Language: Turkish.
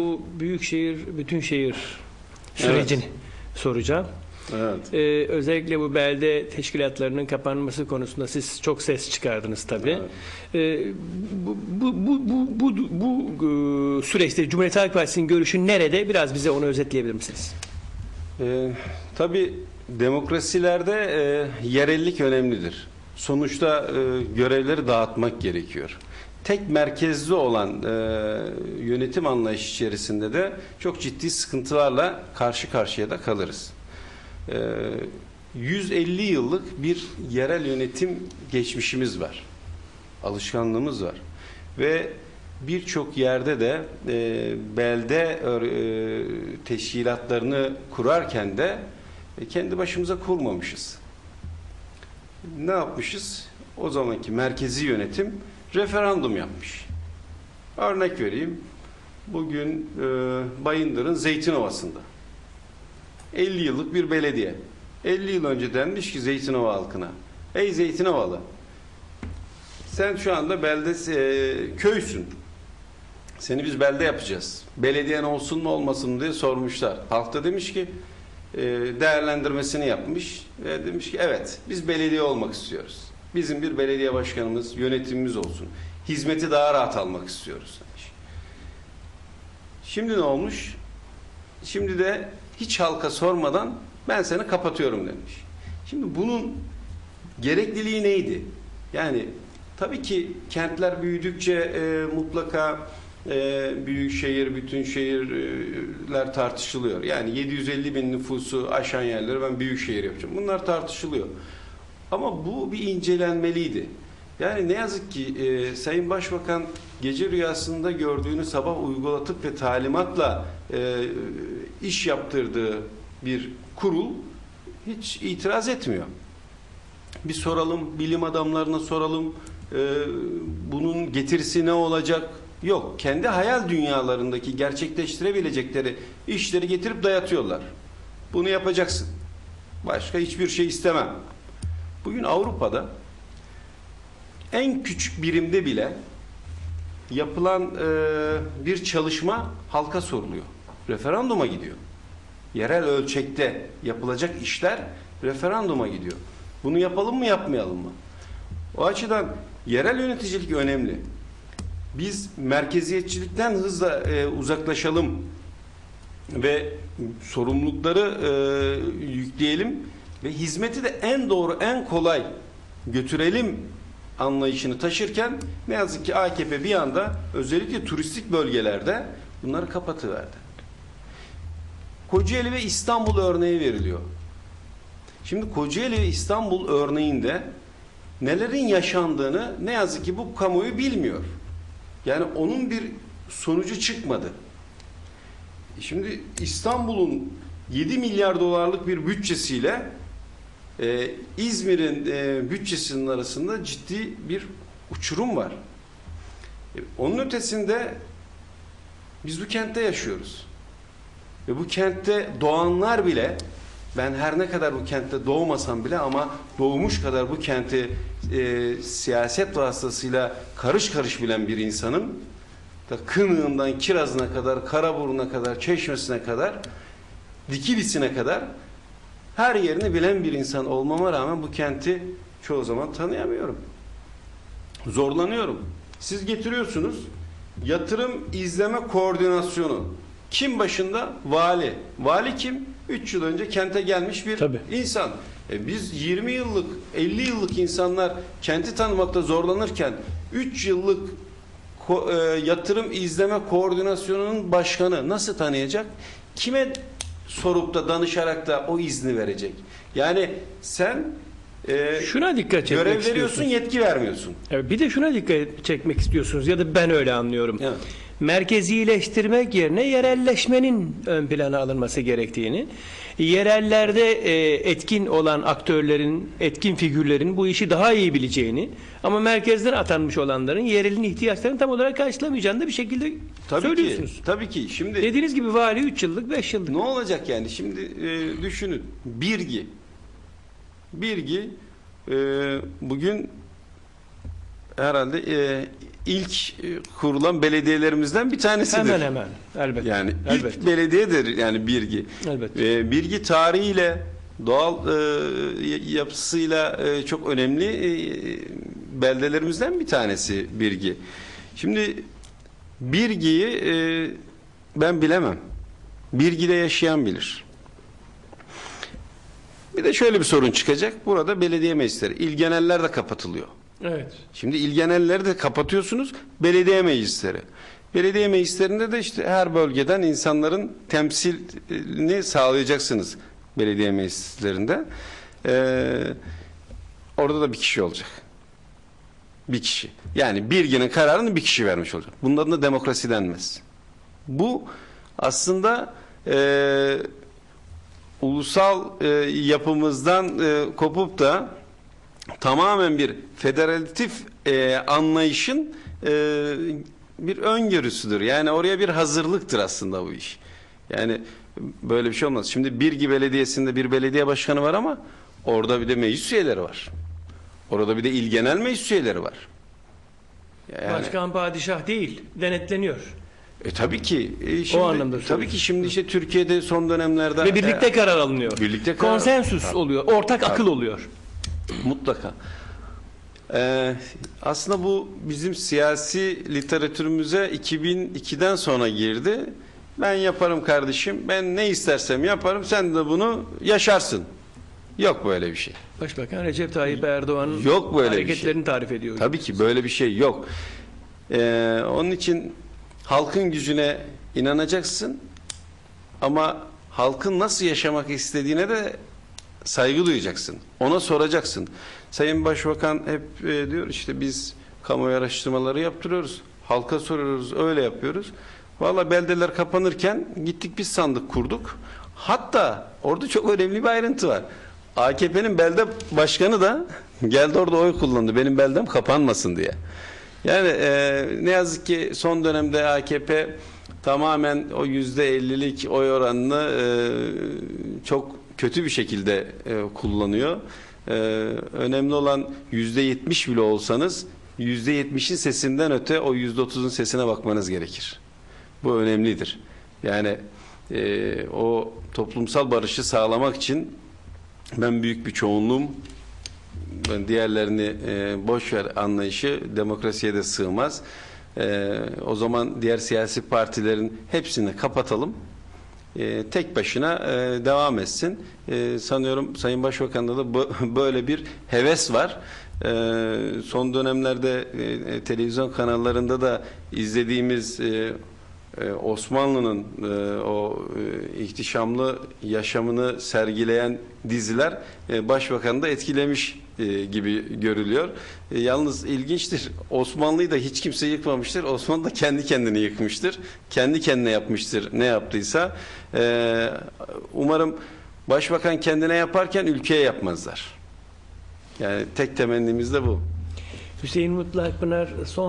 bu büyükşehir, bütün şehir sürecini soracağım. Evet. Ee, özellikle bu belde teşkilatlarının kapanması konusunda siz çok ses çıkardınız tabii. Ee, bu, bu, bu, bu, bu, bu, e, süreçte Cumhuriyet Halk Partisi'nin görüşü nerede? Biraz bize onu özetleyebilir misiniz? Ee, tabii demokrasilerde e, yerellik önemlidir. Sonuçta e, görevleri dağıtmak gerekiyor. Tek merkezli olan e, yönetim anlayışı içerisinde de çok ciddi sıkıntılarla karşı karşıya da kalırız. E, 150 yıllık bir yerel yönetim geçmişimiz var. Alışkanlığımız var. Ve birçok yerde de e, belde e, teşkilatlarını kurarken de e, kendi başımıza kurmamışız. Ne yapmışız? O zamanki merkezi yönetim referandum yapmış. Örnek vereyim. Bugün e, Bayındır'ın Zeytinova'sında 50 yıllık bir belediye. 50 yıl önce denmiş ki Zeytinova halkına. Ey Zeytinovalı sen şu anda belde e, köysün. Seni biz belde yapacağız. Belediyen olsun mu olmasın mı diye sormuşlar. Halk da demiş ki e, değerlendirmesini yapmış ve demiş ki evet biz belediye olmak istiyoruz. Bizim bir belediye başkanımız, yönetimimiz olsun. Hizmeti daha rahat almak istiyoruz. Şimdi ne olmuş? Şimdi de hiç halka sormadan ben seni kapatıyorum demiş. Şimdi bunun gerekliliği neydi? Yani tabii ki kentler büyüdükçe e, mutlaka e, büyük şehir, bütün şehirler tartışılıyor. Yani 750 bin nüfusu aşan yerleri ben büyük şehir yapacağım. Bunlar tartışılıyor. Ama bu bir incelenmeliydi. Yani ne yazık ki e, Sayın Başbakan gece rüyasında gördüğünü sabah uygulatıp ve talimatla e, iş yaptırdığı bir kurul hiç itiraz etmiyor. Bir soralım, bilim adamlarına soralım, e, bunun getirisi ne olacak? Yok, kendi hayal dünyalarındaki gerçekleştirebilecekleri işleri getirip dayatıyorlar. Bunu yapacaksın. Başka hiçbir şey istemem. Bugün Avrupa'da en küçük birimde bile yapılan e, bir çalışma halka soruluyor. Referanduma gidiyor. Yerel ölçekte yapılacak işler referanduma gidiyor. Bunu yapalım mı yapmayalım mı? O açıdan yerel yöneticilik önemli. Biz merkeziyetçilikten hızla e, uzaklaşalım ve sorumlulukları e, yükleyelim ve hizmeti de en doğru, en kolay götürelim anlayışını taşırken ne yazık ki AKP bir anda özellikle turistik bölgelerde bunları kapatıverdi. Kocaeli ve İstanbul örneği veriliyor. Şimdi Kocaeli ve İstanbul örneğinde nelerin yaşandığını ne yazık ki bu kamuoyu bilmiyor. Yani onun bir sonucu çıkmadı. Şimdi İstanbul'un 7 milyar dolarlık bir bütçesiyle e, İzmir'in e, bütçesinin arasında ciddi bir uçurum var. E, onun ötesinde biz bu kentte yaşıyoruz. Ve bu kentte doğanlar bile ben her ne kadar bu kentte doğmasam bile ama doğmuş kadar bu kenti e, siyaset vasıtasıyla karış karış bilen bir insanım. Da Kınığından Kiraz'ına kadar, Karaburun'a kadar, Çeşmesi'ne kadar, Dikilisi'ne kadar her yerini bilen bir insan olmama rağmen bu kenti çoğu zaman tanıyamıyorum. Zorlanıyorum. Siz getiriyorsunuz yatırım izleme koordinasyonu. Kim başında? Vali. Vali kim? 3 yıl önce kente gelmiş bir Tabii. insan. E biz 20 yıllık, 50 yıllık insanlar kenti tanımakta zorlanırken 3 yıllık e, yatırım izleme koordinasyonunun başkanı nasıl tanıyacak? Kime sorup da danışarak da o izni verecek? Yani sen e, Şuna dikkat çekmek görev veriyorsun, yetki vermiyorsun. Evet, bir de şuna dikkat çekmek istiyorsunuz ya da ben öyle anlıyorum. Evet. Merkezileştirmek yerine yerelleşmenin ön plana alınması gerektiğini, yerellerde e, etkin olan aktörlerin, etkin figürlerin bu işi daha iyi bileceğini ama merkezden atanmış olanların yerelin ihtiyaçlarını tam olarak karşılamayacağını da bir şekilde Tabii söylüyorsunuz. ki. Tabii ki. Şimdi Dediğiniz gibi vali 3 yıllık 5 yıllık. Ne olacak yani? Şimdi e, düşünün. Birgi. Birgi e, bugün herhalde e, ilk e, kurulan belediyelerimizden bir tanesidir. Hemen hemen. Elbette. Yani Elbette. ilk belediyedir yani Birgi. Elbette. Ee, Birgi tarihiyle, doğal e, yapısıyla e, çok önemli e, beldelerimizden bir tanesi Birgi. Şimdi Birgi'yi e, ben bilemem. Birgi'de yaşayan bilir. Bir de şöyle bir sorun çıkacak. Burada belediye meclisleri, il geneller de kapatılıyor. Evet. Şimdi il genelleri de kapatıyorsunuz belediye meclisleri. Belediye meclislerinde de işte her bölgeden insanların temsilini sağlayacaksınız belediye meclislerinde. Ee, orada da bir kişi olacak. Bir kişi. Yani bir günün kararını bir kişi vermiş olacak. Bunların da demokrasi denmez. Bu aslında e, ulusal e, yapımızdan e, kopup da tamamen bir federatif e, anlayışın e, bir öngörüsüdür. Yani oraya bir hazırlıktır aslında bu iş. Yani böyle bir şey olmaz. Şimdi Birgi Belediyesi'nde bir belediye başkanı var ama orada bir de meclis üyeleri var. Orada bir de il genel meclis üyeleri var. Yani, Başkan padişah değil, denetleniyor. e, tabii ki. e, şimdi, anlamda tabii söylüyorum. ki şimdi işte Türkiye'de son dönemlerde Ve birlikte e, karar alınıyor. birlikte karar- Konsensüs Tabii. oluyor. Ortak akıl oluyor. Mutlaka. Ee, aslında bu bizim siyasi literatürümüze 2002'den sonra girdi. Ben yaparım kardeşim. Ben ne istersem yaparım. Sen de bunu yaşarsın. Yok böyle bir şey. Başbakan Recep Tayyip Erdoğan'ın Yok böyle bir şey. hareketlerini tarif ediyor. Tabii ki böyle bir şey yok. Ee, onun için halkın gücüne inanacaksın ama halkın nasıl yaşamak istediğine de saygı duyacaksın. Ona soracaksın. Sayın Başbakan hep e, diyor işte biz kamuoyu araştırmaları yaptırıyoruz. Halka soruyoruz, öyle yapıyoruz. Valla beldeler kapanırken gittik biz sandık kurduk. Hatta orada çok önemli bir ayrıntı var. AKP'nin belde başkanı da geldi orada oy kullandı. Benim beldem kapanmasın diye. Yani e, ne yazık ki son dönemde AKP tamamen o yüzde ellilik oy oranını e, çok kötü bir şekilde e, kullanıyor. E, önemli olan yüzde yetmiş bile olsanız yüzde yetmişin sesinden öte o yüzde otuzun sesine bakmanız gerekir. Bu önemlidir. Yani e, o toplumsal barışı sağlamak için ben büyük bir çoğunluğum ben diğerlerini e, boş ver anlayışı demokrasiye de sığmaz. E, o zaman diğer siyasi partilerin hepsini kapatalım. E, tek başına e, devam etsin. E, sanıyorum Sayın Başbakan'da da bu- böyle bir heves var. Son dönemlerde televizyon kanallarında da izlediğimiz Osmanlı'nın e, o e, ihtişamlı yaşamını sergileyen diziler e, başbakanı da etkilemiş gibi görülüyor. Yalnız ilginçtir. Osmanlı'yı da hiç kimse yıkmamıştır. Osmanlı da kendi kendini yıkmıştır. Kendi kendine yapmıştır ne yaptıysa. Umarım başbakan kendine yaparken ülkeye yapmazlar. Yani tek temennimiz de bu. Hüseyin Mutlu Akpınar son